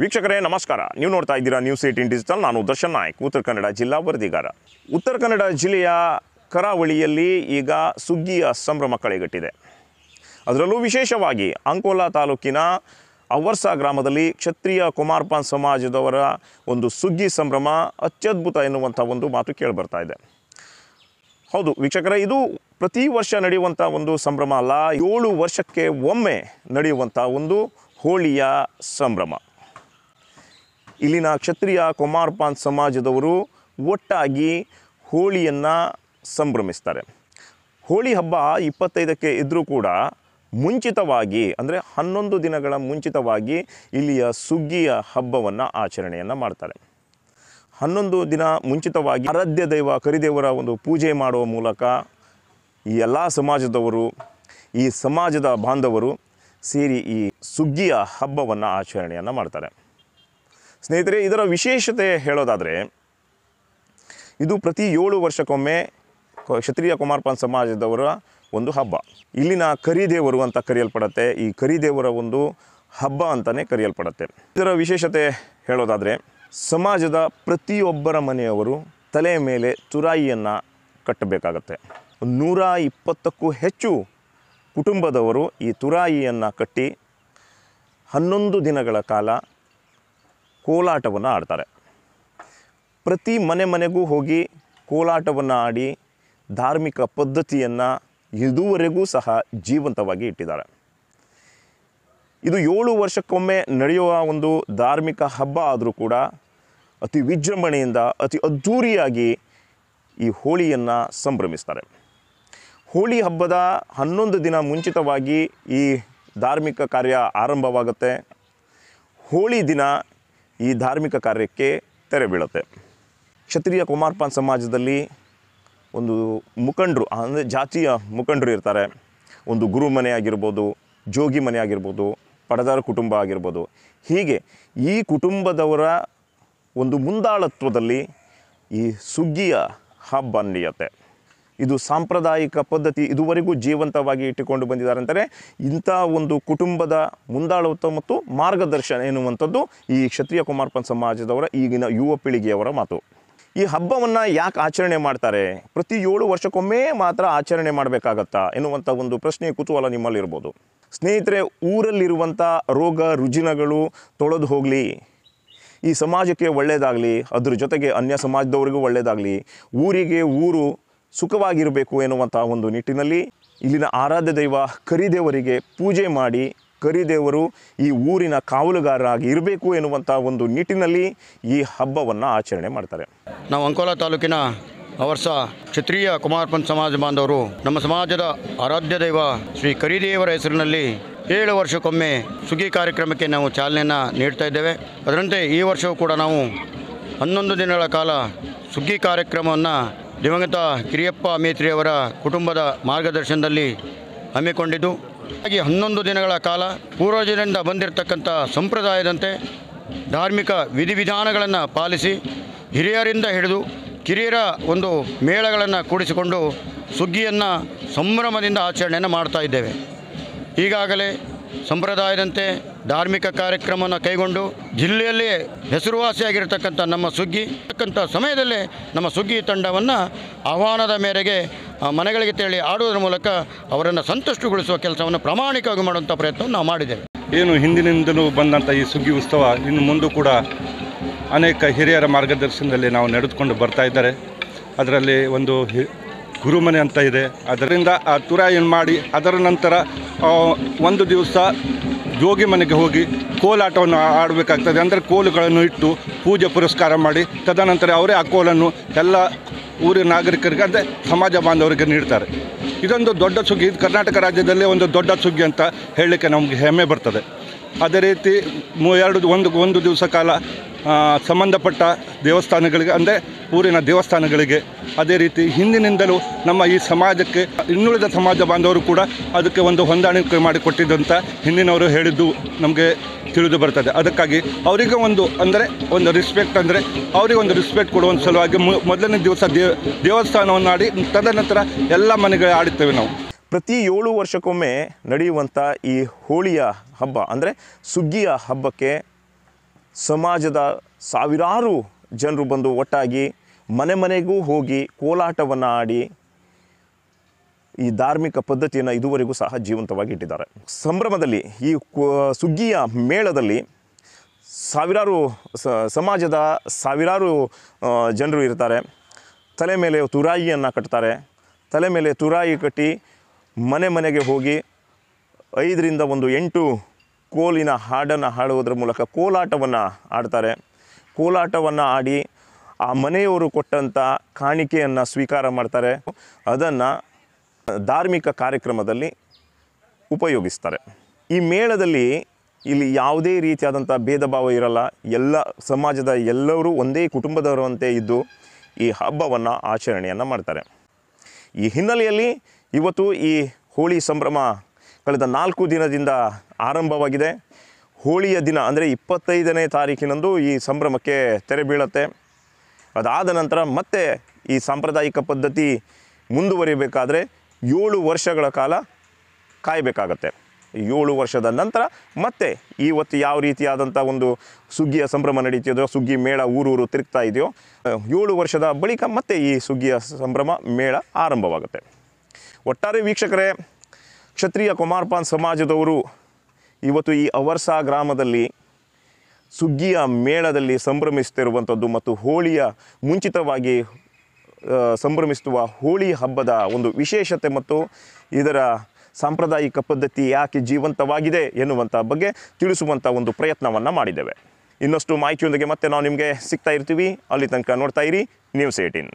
ವೀಕ್ಷಕರೇ, ನಮಸ್ಕಾರ. ನೀವು ನೋಡ್ತಾ ಇದ್ದೀರಾ ನ್ಯೂಸ್ ಏಟಿನ್ ಡಿಜಿಟಲ್ ನಾನು ದರ್ಶನ್ ನಾಯ್ಕ್, ಉತ್ತರ ಕನ್ನಡ ಜಿಲ್ಲಾ ವರದಿಗಾರ. ಉತ್ತರ ಕನ್ನಡ ಜಿಲ್ಲೆಯ ಕರಾವಳಿಯಲ್ಲಿ ಈಗ ಸುಗ್ಗಿಯ ಸಂಭ್ರಮ ಕಳೆಗಟ್ಟಿದೆ. ಅದರಲ್ಲೂ ವಿಶೇಷವಾಗಿ ಅಂಕೋಲಾ ತಾಲೂಕಿನ ಅವರ್ಸ ಗ್ರಾಮದಲ್ಲಿ ಕ್ಷತ್ರಿಯ ಕುಮಾರ್ಪಾನ್ ಸಮಾಜದವರ ಒಂದು ಸುಗ್ಗಿ ಸಂಭ್ರಮ ಅತ್ಯದ್ಭುತ ಎನ್ನುವಂಥ ಒಂದು ಮಾತು ಕೇಳಿಬರ್ತಾ ಇದೆ. ಹೌದು, ವೀಕ್ಷಕರೇ, ಇದು ಪ್ರತಿ ವರ್ಷ ನಡೆಯುವಂಥ ಒಂದು ಸಂಭ್ರಮ ಅಲ್ಲ, ಏಳು ವರ್ಷಕ್ಕೆ ಒಮ್ಮೆ ನಡೆಯುವಂಥ ಒಂದು ಹೋಳಿಯ ಸಂಭ್ರಮ. ಇಲ್ಲಿನ ಕ್ಷತ್ರಿಯ ಕುಮಾರ್ಪಾನ್ ಸಮಾಜದವರು ಒಟ್ಟಾಗಿ ಹೋಳಿಯನ್ನು ಸಂಭ್ರಮಿಸ್ತಾರೆ. ಹೋಳಿ ಹಬ್ಬ ಇಪ್ಪತ್ತೈದಕ್ಕೆ ಇದ್ದರೂ ಕೂಡ ಮುಂಚಿತವಾಗಿ, ಅಂದರೆ ಹನ್ನೊಂದು ದಿನಗಳ ಮುಂಚಿತವಾಗಿ ಇಲ್ಲಿಯ ಸುಗ್ಗಿಯ ಹಬ್ಬವನ್ನು ಆಚರಣೆಯನ್ನು ಮಾಡ್ತಾರೆ. ಹನ್ನೊಂದು ದಿನ ಮುಂಚಿತವಾಗಿ ಆರಾಧ್ಯ ದೈವ ಕರಿದೇವರ ಒಂದು ಪೂಜೆ ಮಾಡುವ ಮೂಲಕ ಈ ಎಲ್ಲ ಸಮಾಜದವರು, ಈ ಸಮಾಜದ ಬಾಂಧವರು ಸೇರಿ ಈ ಸುಗ್ಗಿಯ ಹಬ್ಬವನ್ನು ಆಚರಣೆಯನ್ನು ಮಾಡ್ತಾರೆ. ಸ್ನೇಹಿತರೆ, ಇದರ ವಿಶೇಷತೆ ಹೇಳೋದಾದರೆ, ಇದು ಪ್ರತಿ ಏಳು ವರ್ಷಕ್ಕೊಮ್ಮೆ ಕ್ಷತ್ರಿಯ ಕುಮಾರಪಾನ್ ಸಮಾಜದವರ ಒಂದು ಹಬ್ಬ. ಇಲ್ಲಿನ ಕರಿದೇವರು ಅಂತ ಕರೆಯಲ್ಪಡತ್ತೆ. ಈ ಕರಿದೇವರ ಒಂದು ಹಬ್ಬ ಅಂತಲೇ ಕರೆಯಲ್ಪಡತ್ತೆ. ಇದರ ವಿಶೇಷತೆ ಹೇಳೋದಾದರೆ, ಸಮಾಜದ ಪ್ರತಿಯೊಬ್ಬರ ಮನೆಯವರು ತಲೆಯ ಮೇಲೆ ತುರಾಯಿಯನ್ನು ಕಟ್ಟಬೇಕಾಗತ್ತೆ. ನೂರ ಇಪ್ಪತ್ತಕ್ಕೂ ಹೆಚ್ಚು ಕುಟುಂಬದವರು ಈ ತುರಾಯಿಯನ್ನು ಕಟ್ಟಿ ಹನ್ನೊಂದು ದಿನಗಳ ಕಾಲ ಕೋಲಾಟವನ್ನು ಆಡ್ತಾರೆ. ಪ್ರತಿ ಮನೆ ಮನೆಗೂ ಹೋಗಿ ಕೋಲಾಟವನ್ನು ಆಡಿ ಧಾರ್ಮಿಕ ಪದ್ಧತಿಯನ್ನು ಇದುವರೆಗೂ ಸಹ ಜೀವಂತವಾಗಿ ಇಟ್ಟಿದ್ದಾರೆ. ಇದು ಏಳು ವರ್ಷಕ್ಕೊಮ್ಮೆ ನಡೆಯುವ ಒಂದು ಧಾರ್ಮಿಕ ಹಬ್ಬ ಆದರೂ ಕೂಡ ಅತಿ ವಿಜೃಂಭಣೆಯಿಂದ ಅತಿ ಅದ್ಧೂರಿಯಾಗಿ ಈ ಹೋಳಿಯನ್ನು ಸಂಭ್ರಮಿಸ್ತಾರೆ. ಹೋಳಿ ಹಬ್ಬದ ಹನ್ನೊಂದು ದಿನ ಮುಂಚಿತವಾಗಿ ಈ ಧಾರ್ಮಿಕ ಕಾರ್ಯ ಆರಂಭವಾಗುತ್ತೆ. ಹೋಳಿ ದಿನ ಈ ಧಾರ್ಮಿಕ ಕಾರ್ಯಕ್ಕೆ ತೆರೆ ಬೀಳುತ್ತೆ. ಕ್ಷತ್ರಿಯ ಕುಮಾರ್ಪಾನ್ ಸಮಾಜದಲ್ಲಿ ಒಂದು ಮುಖಂಡರು, ಅಂದರೆ ಜಾತಿಯ ಮುಖಂಡರು ಇರ್ತಾರೆ. ಒಂದು ಗುರು ಮನೆ ಆಗಿರ್ಬೋದು, ಜೋಗಿ ಮನೆ ಆಗಿರ್ಬೋದು, ಪಡದಾರ ಕುಟುಂಬ ಆಗಿರ್ಬೋದು. ಹೀಗೆ ಈ ಕುಟುಂಬದವರ ಒಂದು ಮುಂದಾಳತ್ವದಲ್ಲಿ ಈ ಸುಗ್ಗಿಯ ಹಬ್ಬ ನಡೆಯುತ್ತೆ. ಇದು ಸಾಂಪ್ರದಾಯಿಕ ಪದ್ಧತಿ ಇದುವರೆಗೂ ಜೀವಂತವಾಗಿ ಇಟ್ಟುಕೊಂಡು ಬಂದಿದ್ದಾರೆ ಅಂತಾರೆ ಇಂಥ ಒಂದು ಕುಟುಂಬದ ಮುಂದಾಳತ್ವ ಮತ್ತು ಮಾರ್ಗದರ್ಶನ ಎನ್ನುವಂಥದ್ದು ಈ ಕ್ಷತ್ರಿಯ ಕುಮಾರ್ಪನ್ ಸಮಾಜದವರ ಈಗಿನ ಯುವ ಪೀಳಿಗೆಯವರ ಮಾತು. ಈ ಹಬ್ಬವನ್ನು ಯಾಕೆ ಆಚರಣೆ ಮಾಡ್ತಾರೆ? ಪ್ರತಿ ಏಳು ವರ್ಷಕ್ಕೊಮ್ಮೆ ಮಾತ್ರ ಆಚರಣೆ ಮಾಡಬೇಕಾಗತ್ತಾ? ಎನ್ನುವಂಥ ಒಂದು ಪ್ರಶ್ನೆ ಕುತೂಹಲ ನಿಮ್ಮಲ್ಲಿರ್ಬೋದು. ಸ್ನೇಹಿತರೆ, ಊರಲ್ಲಿರುವಂಥ ರೋಗ ರುಜಿನಗಳು ತೊಳೆದು ಹೋಗಲಿ. ಈ ಸಮಾಜಕ್ಕೆ ಒಳ್ಳೆಯದಾಗಲಿ ಅದ್ರ ಜೊತೆಗೆ ಅನ್ಯ ಸಮಾಜದವರಿಗೂ ಒಳ್ಳೆಯದಾಗಲಿ ಊರಿಗೆ ಊರು ಸುಖವಾಗಿರಬೇಕು ಎನ್ನುವಂಥ ಒಂದು ನಿಟ್ಟಿನಲ್ಲಿ ಇಲ್ಲಿನ ಆರಾಧ್ಯ ದೈವ ಕರಿದೇವರಿಗೆ ಪೂಜೆ ಮಾಡಿ ಕರಿದೇವರು ಈ ಊರಿನ ಕಾವಲುಗಾರರಾಗಿ ಇರಬೇಕು ಎನ್ನುವಂಥ ಒಂದು ನಿಟ್ಟಿನಲ್ಲಿ ಈ ಹಬ್ಬವನ್ನು ಆಚರಣೆ ಮಾಡ್ತಾರೆ. ನಾವು ಅಂಕೋಲಾ ತಾಲೂಕಿನ ಅವರ್ಸ ಕ್ಷತ್ರಿಯ ಕುಮಾರಪಂತ್ ಸಮಾಜ ಬಾಂಧವರು, ನಮ್ಮ ಸಮಾಜದ ಆರಾಧ್ಯ ದೈವ ಶ್ರೀ ಕರಿದೇವರ ಹೆಸರಿನಲ್ಲಿ ಏಳು ವರ್ಷಕ್ಕೊಮ್ಮೆ ಸುಗ್ಗಿ ಕಾರ್ಯಕ್ರಮಕ್ಕೆ ನಾವು ಚಾಲನೆಯನ್ನು ನೀಡ್ತಾ ಇದ್ದೇವೆ. ಅದರಂತೆ ಈ ವರ್ಷವೂ ಕೂಡ ನಾವು ಹನ್ನೊಂದು ದಿನಗಳ ಕಾಲ ಸುಗ್ಗಿ ಕಾರ್ಯಕ್ರಮವನ್ನು ದಿವಂಗತ ಕಿರಿಯಪ್ಪ ಮೇತ್ರಿಯವರ ಕುಟುಂಬದ ಮಾರ್ಗದರ್ಶನದಲ್ಲಿ ಹಮ್ಮಿಕೊಂಡಿದ್ದು ಹಾಗೆ ಹನ್ನೊಂದು ದಿನಗಳ ಕಾಲ ಪೂರ್ವಜರಿಂದ ಬಂದಿರತಕ್ಕಂಥ ಸಂಪ್ರದಾಯದಂತೆ ಧಾರ್ಮಿಕ ವಿಧಿವಿಧಾನಗಳನ್ನು ಪಾಲಿಸಿ ಹಿರಿಯರಿಂದ ಹಿಡಿದು ಕಿರಿಯರ ಒಂದು ಮೇಳಗಳನ್ನು ಕೂಡಿಸಿಕೊಂಡು ಸುಗ್ಗಿಯನ್ನು ಸಂಭ್ರಮದಿಂದ ಆಚರಣೆಯನ್ನು ಮಾಡ್ತಾ ಇದ್ದೇವೆ. ಈಗಾಗಲೇ ಸಂಪ್ರದಾಯದಂತೆ ಧಾರ್ಮಿಕ ಕಾರ್ಯಕ್ರಮವನ್ನು ಕೈಗೊಂಡು ಜಿಲ್ಲೆಯಲ್ಲಿ ಹೆಸರುವಾಸಿಯಾಗಿರ್ತಕ್ಕಂಥ ನಮ್ಮ ಸುಗ್ಗಿ ತಕ್ಕಂಥ ಸಮಯದಲ್ಲೇ ನಮ್ಮ ಸುಗ್ಗಿ ತಂಡವನ್ನು ಆಹ್ವಾನದ ಮೇರೆಗೆ ಮನೆಗಳಿಗೆ ತೆರಳಿ ಆಡುವುದರ ಮೂಲಕ ಅವರನ್ನು ಸಂತುಷ್ಟಗೊಳಿಸುವ ಕೆಲಸವನ್ನು ಪ್ರಾಮಾಣಿಕವಾಗಿ ಮಾಡುವಂಥ ಪ್ರಯತ್ನವನ್ನು ನಾವು ಮಾಡಿದ್ದೇವೆ. ಏನು ಹಿಂದಿನಿಂದಲೂ ಬಂದಂಥ ಈ ಸುಗ್ಗಿ ಉತ್ಸವ ಇನ್ನು ಮುಂದೂ ಕೂಡ ಅನೇಕ ಹಿರಿಯರ ಮಾರ್ಗದರ್ಶನದಲ್ಲಿ ನಾವು ನಡೆದುಕೊಂಡು ಬರ್ತಾ ಇದ್ದಾರೆ. ಅದರಲ್ಲಿ ಒಂದು ಗುರುಮನೆ ಅಂತ ಇದೆ. ಅದರಿಂದ ಆ ತುರಾಯಿಯನ್ನು ಮಾಡಿ ಅದರ ನಂತರ ಒಂದು ದಿವಸ ಜೋಗಿ ಮನೆಗೆ ಹೋಗಿ ಕೋಲಾಟವನ್ನು ಆಡಬೇಕಾಗ್ತದೆ. ಅಂದರೆ ಕೋಲುಗಳನ್ನು ಇಟ್ಟು ಪೂಜೆ ಪುರಸ್ಕಾರ ಮಾಡಿ, ತದನಂತರ ಅವರೇ ಆ ಕೋಲನ್ನು ಎಲ್ಲ ಊರಿನ ನಾಗರಿಕರಿಗೆ, ಅಂದರೆ ಸಮಾಜ ಬಾಂಧವರಿಗೆ ನೀಡ್ತಾರೆ. ಇದೊಂದು ದೊಡ್ಡ ಸುಗ್ಗಿ. ಇದು ಕರ್ನಾಟಕ ರಾಜ್ಯದಲ್ಲೇ ಒಂದು ದೊಡ್ಡ ಸುಗ್ಗಿ ಅಂತ ಹೇಳಲಿಕ್ಕೆ ನಮಗೆ ಹೆಮ್ಮೆ ಬರ್ತದೆ. ಅದೇ ರೀತಿ ಮೂ- ಎರಡು ಒಂದು ಒಂದು ದಿವಸ ಕಾಲ ಸಂಬಂಧಪಟ್ಟ ದೇವಸ್ಥಾನಗಳಿಗೆ, ಅಂದರೆ ಊರಿನ ದೇವಸ್ಥಾನಗಳಿಗೆ. ಅದೇ ರೀತಿ ಹಿಂದಿನಿಂದಲೂ ನಮ್ಮ ಈ ಸಮಾಜಕ್ಕೆ, ಇನ್ನುಳಿದ ಸಮಾಜ ಬಾಂಧವರು ಕೂಡ ಅದಕ್ಕೆ ಒಂದು ಹೊಂದಾಣಿಕೆ ಮಾಡಿಕೊಟ್ಟಿದ್ದಂಥ ಹಿಂದಿನವರು ಹೇಳಿದ್ದು ನಮಗೆ ತಿಳಿದು ಬರ್ತದೆ. ಅದಕ್ಕಾಗಿ ಅವರಿಗೆ ಒಂದು, ಅಂದರೆ ಒಂದು ರಿಸ್ಪೆಕ್ಟ್ ಅಂದರೆ ಅವರಿಗೆ ಒಂದು ರಿಸ್ಪೆಕ್ಟ್ ಕೊಡುವ ಸಲುವಾಗಿ ಮೊದಲನೇ ದಿವಸ ದೇವ ದೇವಸ್ಥಾನವನ್ನು ಆಡಿ ತದನಂತರ ಎಲ್ಲ ಮನೆಗಳು ಆಡುತ್ತೇವೆ ನಾವು. ಪ್ರತಿ ಏಳು ವರ್ಷಕ್ಕೊಮ್ಮೆ ನಡೆಯುವಂಥ ಈ ಹೋಳಿಯ ಹಬ್ಬ, ಅಂದರೆ ಸುಗ್ಗಿಯ ಹಬ್ಬಕ್ಕೆ ಸಮಾಜದ ಸಾವಿರಾರು ಜನರು ಬಂದು ಒಟ್ಟಾಗಿ ಮನೆ ಮನೆಗೂ ಹೋಗಿ ಕೋಲಾಟವನ್ನು ಆಡಿ ಈ ಧಾರ್ಮಿಕ ಪದ್ಧತಿಯನ್ನು ಇದುವರೆಗೂ ಸಹ ಜೀವಂತವಾಗಿ ಇಟ್ಟಿದ್ದಾರೆ. ಸಂಭ್ರಮದಲ್ಲಿ ಈ ಸುಗ್ಗಿಯ ಮೇಳದಲ್ಲಿ ಸಾವಿರಾರು ಸಮಾಜದ ಸಾವಿರಾರು ಜನರು ಇರ್ತಾರೆ. ತಲೆ ಮೇಲೆ ತುರಾಯಿಯನ್ನು ಕಟ್ತಾರೆ. ತಲೆ ಮೇಲೆ ತುರಾಯಿ ಕಟ್ಟಿ ಮನೆ ಮನೆಗೆ ಹೋಗಿ ಐದರಿಂದ ಒಂದು ಎಂಟು ಕೋಲಿನ ಹಾಡನ್ನು ಹಾಡುವುದರ ಮೂಲಕ ಕೋಲಾಟವನ್ನು ಆಡ್ತಾರೆ. ಕೋಲಾಟವನ್ನು ಆಡಿ ಆ ಮನೆಯವರು ಕೊಟ್ಟಂಥ ಕಾಣಿಕೆಯನ್ನು ಸ್ವೀಕಾರ ಮಾಡ್ತಾರೆ. ಅದನ್ನು ಧಾರ್ಮಿಕ ಕಾರ್ಯಕ್ರಮದಲ್ಲಿ ಉಪಯೋಗಿಸ್ತಾರೆ. ಈ ಮೇಳದಲ್ಲಿ ಇಲ್ಲಿ ಯಾವುದೇ ರೀತಿಯಾದಂಥ ಭೇದ ಭಾವ ಇರಲ್ಲ. ಎಲ್ಲ ಸಮಾಜದ ಎಲ್ಲರೂ ಒಂದೇ ಕುಟುಂಬದವರಂತೆ ಇದ್ದು ಈ ಹಬ್ಬವನ್ನು ಆಚರಣೆಯನ್ನು ಮಾಡ್ತಾರೆ. ಈ ಹಿನ್ನೆಲೆಯಲ್ಲಿ ಇವತ್ತು ಈ ಹೋಳಿ ಸಂಭ್ರಮ ಕಳೆದ ನಾಲ್ಕು ದಿನದಿಂದ ಆರಂಭವಾಗಿದೆ. ಹೋಳಿಯ ದಿನ ಅಂದರೆ ಇಪ್ಪತ್ತೈದನೇ ತಾರೀಕಿನಂದು ಈ ಸಂಭ್ರಮಕ್ಕೆ ತೆರೆ ಬೀಳತ್ತೆ. ಅದಾದ ನಂತರ ಮತ್ತೆ ಈ ಸಾಂಪ್ರದಾಯಿಕ ಪದ್ಧತಿ ಮುಂದುವರಿಬೇಕಾದರೆ ಏಳು ವರ್ಷಗಳ ಕಾಲ ಕಾಯಬೇಕಾಗತ್ತೆ. ಏಳು ವರ್ಷದ ನಂತರ ಮತ್ತೆ ಇವತ್ತು ಯಾವ ರೀತಿಯಾದಂಥ ಒಂದು ಸುಗ್ಗಿಯ ಸಂಭ್ರಮ ನಡೀತಿದೆಯೋ, ಸುಗ್ಗಿ ಮೇಳ ಊರೂರು ತಿರುಗ್ತಾ ಇದೆಯೋ, ಏಳು ವರ್ಷದ ಬಳಿಕ ಮತ್ತೆ ಈ ಸುಗ್ಗಿಯ ಸಂಭ್ರಮ ಮೇಳ ಆರಂಭವಾಗುತ್ತೆ. ಒಟ್ಟಾರೆ ವೀಕ್ಷಕರೇ, ಕ್ಷತ್ರಿಯ ಕುಮಾರ್ಪಾನ್ ಸಮಾಜದವರು ಇವತ್ತು ಈ ಅವರ್ಸಾ ಗ್ರಾಮದಲ್ಲಿ ಸುಗ್ಗಿಯ ಮೇಳದಲ್ಲಿ ಸಂಭ್ರಮಿಸ್ತಿರುವಂಥದ್ದು ಮತ್ತು ಹೋಳಿಯ ಮುಂಚಿತವಾಗಿ ಸಂಭ್ರಮಿಸುವ ಹೋಳಿ ಹಬ್ಬದ ಒಂದು ವಿಶೇಷತೆ ಮತ್ತು ಇದರ ಸಾಂಪ್ರದಾಯಿಕ ಪದ್ಧತಿ ಯಾಕೆ ಜೀವಂತವಾಗಿದೆ ಎನ್ನುವಂಥ ಬಗ್ಗೆ ತಿಳಿಸುವಂಥ ಒಂದು ಪ್ರಯತ್ನವನ್ನು ಮಾಡಿದ್ದೇವೆ. ಇನ್ನಷ್ಟು ಮಾಹಿತಿಯೊಂದಿಗೆ ಮತ್ತೆ ನಾವು ನಿಮಗೆ ಸಿಗ್ತಾ ಇರ್ತೀವಿ. ಅಲ್ಲಿ ತನಕ ನೋಡ್ತಾ ಇರಿ. News eighteen